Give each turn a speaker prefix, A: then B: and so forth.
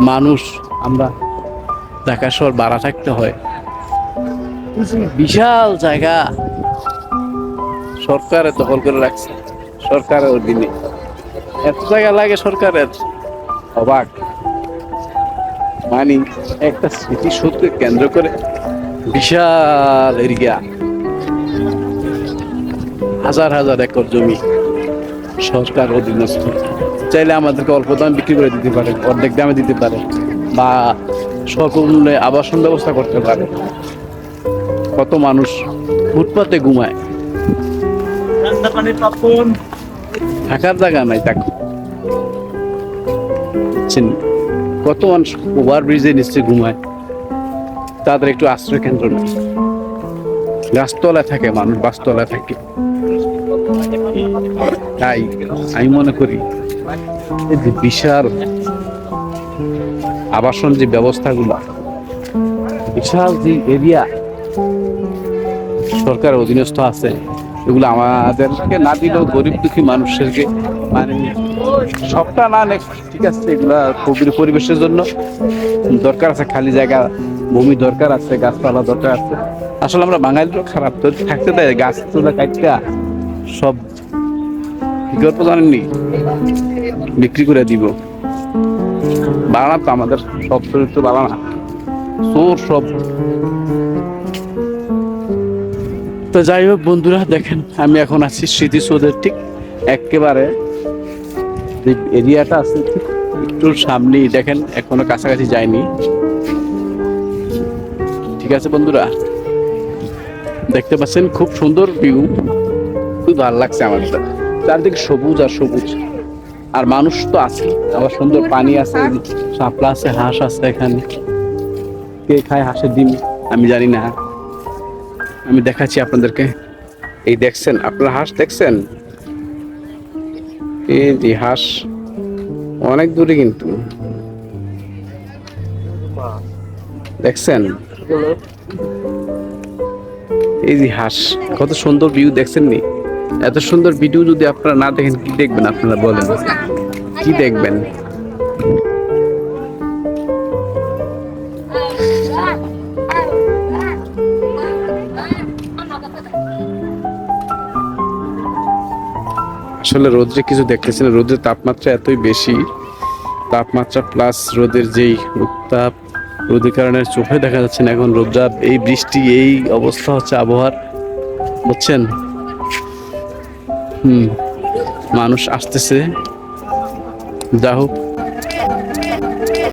A: মানুষ, আমরা ঢাকা শহর ভাড়া থাকতে হয়। বিশাল জায়গা। সরকারে দখল করে রাখছে। সরকারের অধীনে। এত জায়গা লাগে সরকারের। অবাক। মানে একটা স্মৃতি স্মৃতিসৌধকে কেন্দ্র করে বিশাল এরিয়া। হাজার হাজার একর জমি সরকার অধীনস্থ। চাইলে আমাদেরকে অল্প দামে বিক্রি করে দিতে পারে, অর্ধেক দামে দিতে পারে, বা মূল্যে আবাসন ব্যবস্থা করতে পারে। কত মানুষ ফুটপাতে ঘুমায়। থাকার জায়গা নাই তাকে? কত মানুষ ওভার ব্রিজে নিচে ঘুমায়। তাদের একটু আশ্রয় কেন্দ্র নেই গাছতলায় থাকে মানুষ গাছতলায় থাকে। তাই আমি মনে করি বিশাল আবাসন যে ব্যবস্থাগুলো, বিশাল যে এরিয়া সরকারের অধীনস্থ আছে, এগুলো আমাদেরকে না দিলেও গরিব দুঃখী মানুষদেরকে মানে সবটা না নে ঠিক আছে, এগুলা কবির পরিবেশের জন্য দরকার আছে, খালি জায়গা, ভূমি দরকার আছে, গাছপালা দরকার আছে। আসলে আমরা বাঙালিরও খারাপ, তো থাকতে দেয় গাছ তোলা কাটটা সব কি করব জানেননি? বিক্রি করে দিব। বাড়ানা তো আমাদের সব চরিত্র বাড়ানা চোর সব। তো যাই হোক বন্ধুরা, দেখেন, আমি এখন আছি স্মৃতিসৌধের ঠিক একেবারে যে এরিয়াটা আছে একটু সামনেই। দেখেন, এখনও কাছাকাছি যায়নি ঠিক আছে বন্ধুরা, দেখতে পাচ্ছেন খুব সুন্দর ভিউ খুব ভালো লাগছে আমার। তো। চারদিকে সবুজ আর সবুজ। আর মানুষ তো আছে আবার সুন্দর পানি আছে শাপলা আছে হাঁস আছে এখানে। কে খায় হাঁসের ডিম? আমি জানি না। আমি দেখাচ্ছি আপনাদেরকে। এই দেখছেন আপনারা হাঁস দেখছেন? এই যে হাঁস অনেক দূরে কিন্তু। দেখছেন? এই যে হাঁস কত সুন্দর ভিউ দেখছেন নি এত সুন্দর ভিডিও যদি আপনারা না দেখেন, কি দেখবেন আপনারা বলেন? কি দেখবেন? আসলে রোদ্রে কিছু দেখতেছি না। রোদের তাপমাত্রা এতই বেশি। তাপমাত্রা প্লাস রোদের যেই উত্তাপ, রোদের কারণে চোখে দেখা যাচ্ছে না এখন রোদ্রা এই বৃষ্টি, এই অবস্থা হচ্ছে আবহাওয়ার। বুঝছেন? মানুষ আসতেছে। যা হোক।